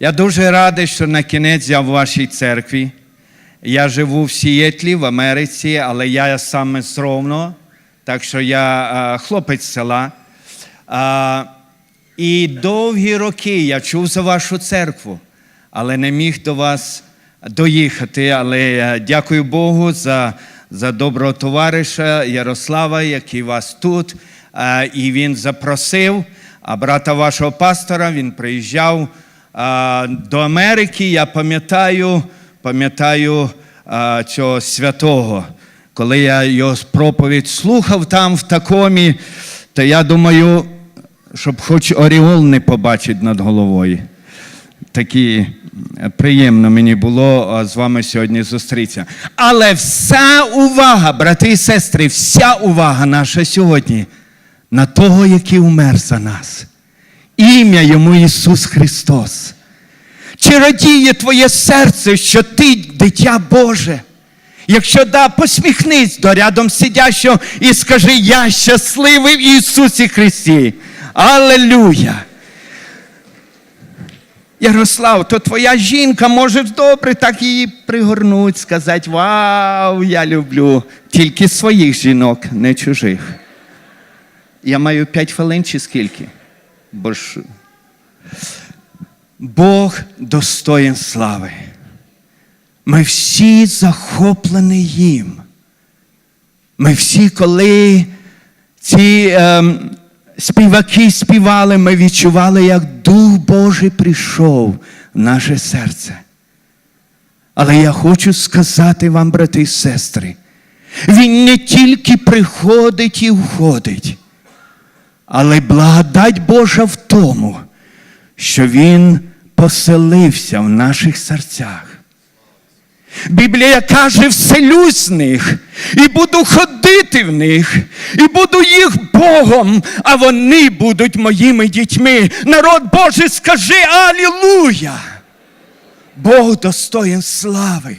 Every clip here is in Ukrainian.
Я дуже радий, що на кінець я в вашій церкві. Я живу в Сієтлі, в Америці, але я саме з Ровно, так що я е, хлопець села. А, і довгі роки я чув за вашу церкву, але не міг до вас доїхати. Але е, дякую Богу за, за доброго товариша Ярослава, який вас тут. Е, і він запросив а брата вашого пастора, він приїжджав а, до Америки. Я пам'ятаю, пам'ятаю цього святого. Коли я його проповідь слухав там в такомі, то я думаю, щоб хоч Оріол не побачить над головою. Такі е, приємно мені було з вами сьогодні зустрітися. Але вся увага, брати і сестри, вся увага наша сьогодні на того, який умер за нас. Ім'я йому Ісус Христос. Чи радіє твоє серце, що ти дитя Боже? Якщо да, посміхнись до рядом сидящого і скажи, я щасливий в Ісусі Христі. Алелюя! Ярослав, то твоя жінка може добре так її пригорнуть, сказати, вау, я люблю тільки своїх жінок, не чужих. Я маю п'ять хвилин чи скільки? Бо ж... Бог достоїн слави. Ми всі захоплені їм. Ми всі, коли ці ем, співаки співали, ми відчували, як Дух Божий прийшов в наше серце. Але я хочу сказати вам, брати і сестри, він не тільки приходить і входить, але благодать Божа в тому, що Він поселився в наших серцях. Біблія каже, вселюсь в них, і буду ходити в них, і буду їх Богом, а вони будуть моїми дітьми. Народ Божий, скажи Алілуя! Бог достоїн слави.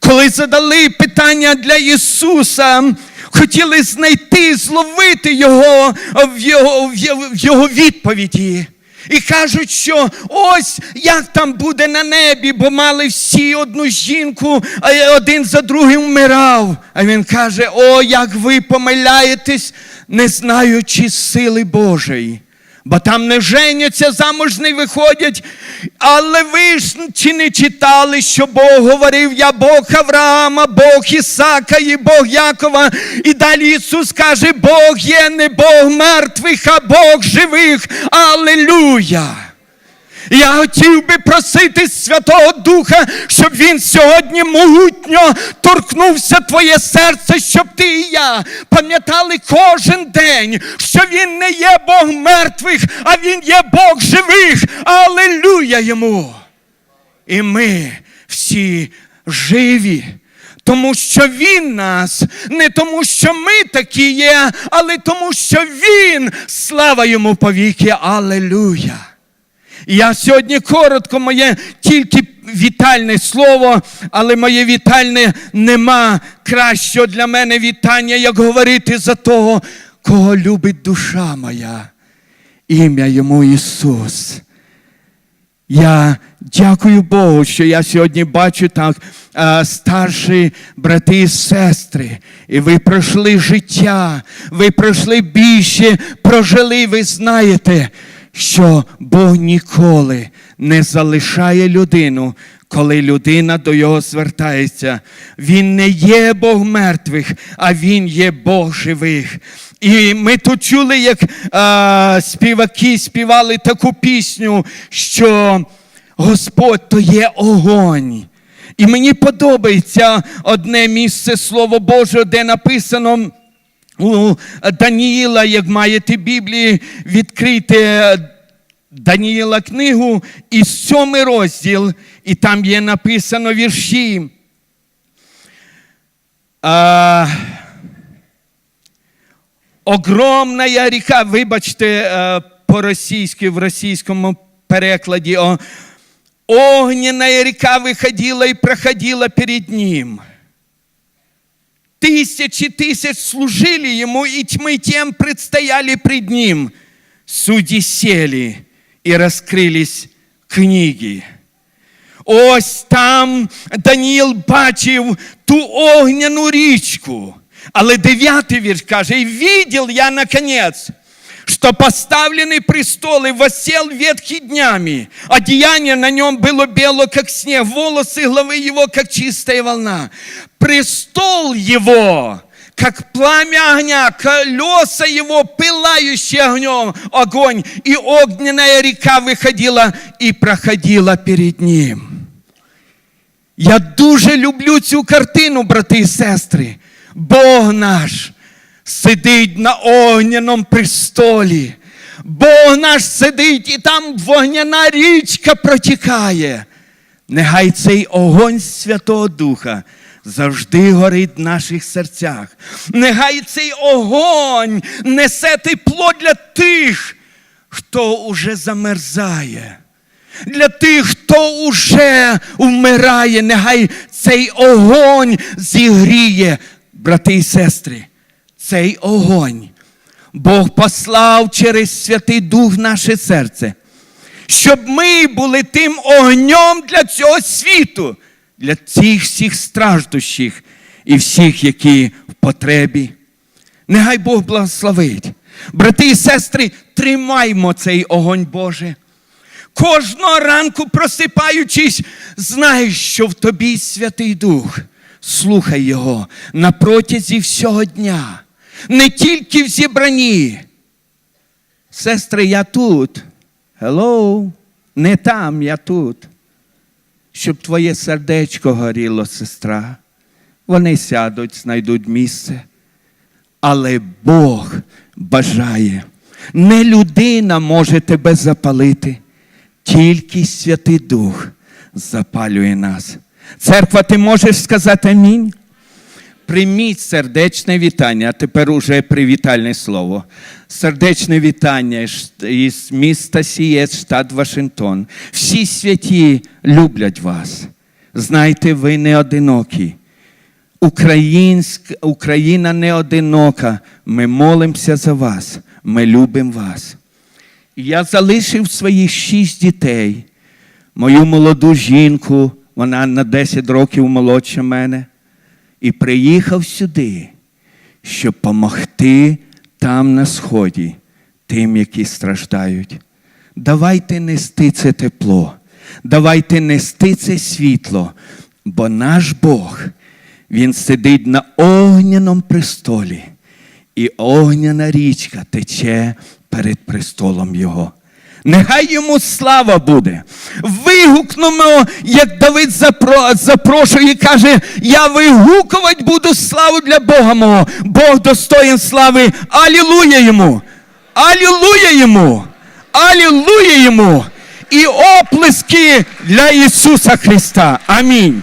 Коли задали питання для Ісуса, хотіли знайти, зловити Його в Його, в Його, відповіді. І кажуть, що ось як там буде на небі, бо мали всі одну жінку, а один за другим вмирав. А він каже: О, як ви помиляєтесь, не знаючи сили Божої. Бо там не женяться, замуж не виходять. Але ви ж чи не читали, що Бог говорив, я Бог Авраама, Бог Ісака і Бог Якова. І далі Ісус каже, Бог є не Бог мертвих, а Бог живих. Аллилуйя! Я хотів би просити Святого Духа, щоб Він сьогодні могутньо торкнувся твоє серце, щоб ти і я пам'ятали кожен день, що Він не є Бог мертвих, а Він є Бог живих. Аллилуйя йому! І ми всі живі. Тому що Він нас, не тому, що ми такі є, але тому, що Він, слава йому повіки, Я сьогодні коротко моє тільки вітальне слово, але моє вітальне нема кращого для мене вітання, як говорити за того, кого любить душа моя. Ім'я йому Ісус. Я дякую Богу, що я сьогодні бачу так старші брати і сестри. І ви пройшли життя, ви пройшли більше, прожили, ви знаєте, що Бог ніколи не залишає людину, коли людина до його звертається. Він не є Бог мертвих, а Він є Бог живих. І ми тут чули, як а, співаки співали таку пісню, що Господь то є огонь. І мені подобається одне місце Слово Боже, де написано. У Даніїла, як маєте Біблії, відкрийте Даніїла книгу і сьомий розділ, і там є написано вірші. А, огромна ріка, вибачте, е, по-російськи, в російському перекладі. О, огненная река выходила и проходила перед ним. Тысячи тысяч служили ему, и тьмы тем предстояли пред ним. Судьи сели, и раскрылись книги. Ось там Даніїл бачив ту огняну річку. Але дев'ятий вірш каже, «И видел я, наконец, что поставленный престол и воссел ветхий днями. Одеяние на нем было бело, как снег, волосы головы его, как чистая волна. Престол его, как пламя огня, колеса его, пылающие огнем, огонь, и огненная река выходила и проходила перед ним. Я дуже люблю цю картину, брати і сестри. Бог наш сидить на огняному престолі. Бог наш сидить і там вогняна річка протікає. Нехай цей огонь Святого Духа завжди горить в наших серцях. Нехай цей огонь несе тепло для тих, хто уже замерзає. Для тих, хто уже вмирає, нехай цей огонь зігріє, брати і сестри, цей огонь. Бог послав через Святий Дух наше серце, щоб ми були тим огнем для цього світу, для цих всіх страждущих і всіх, які в потребі. Нехай Бог благословить. Брати і сестри, тримаймо цей огонь Боже. Кожного ранку просипаючись, знаєш, що в тобі Святий Дух. Слухай Його на протязі всього дня, не тільки в зібранні. Сестри, я тут. Hello. Не там, я тут. Щоб твоє сердечко горіло, сестра. Вони сядуть, знайдуть місце. Але Бог бажає. Не людина може тебе запалити, тільки Святий Дух запалює нас. Церква, ти можеш сказати амінь? Прийміть сердечне вітання, а тепер уже привітальне слово. Сердечне вітання із міста Сієць, штат Вашингтон. Всі святі люблять вас. Знайте, ви не одинокі. Українська, Україна не одинока. Ми молимося за вас. Ми любимо вас. Я залишив своїх шість дітей, мою молоду жінку, вона на 10 років молодша мене, і приїхав сюди, щоб допомогти там на сході, тим, які страждають. Давайте нести це тепло, давайте нести це світло, бо наш Бог, Він сидить на огняному престолі, і огняна річка тече перед престолом Його. Нехай йому слава буде. Вигукнемо, як Давид запро- запрошує і каже: Я вигукувати буду славу для Бога мого. Бог достоїн слави. Алілуя йому! Алілуя йому! Алілуя йому! І оплески для Ісуса Христа. Амінь.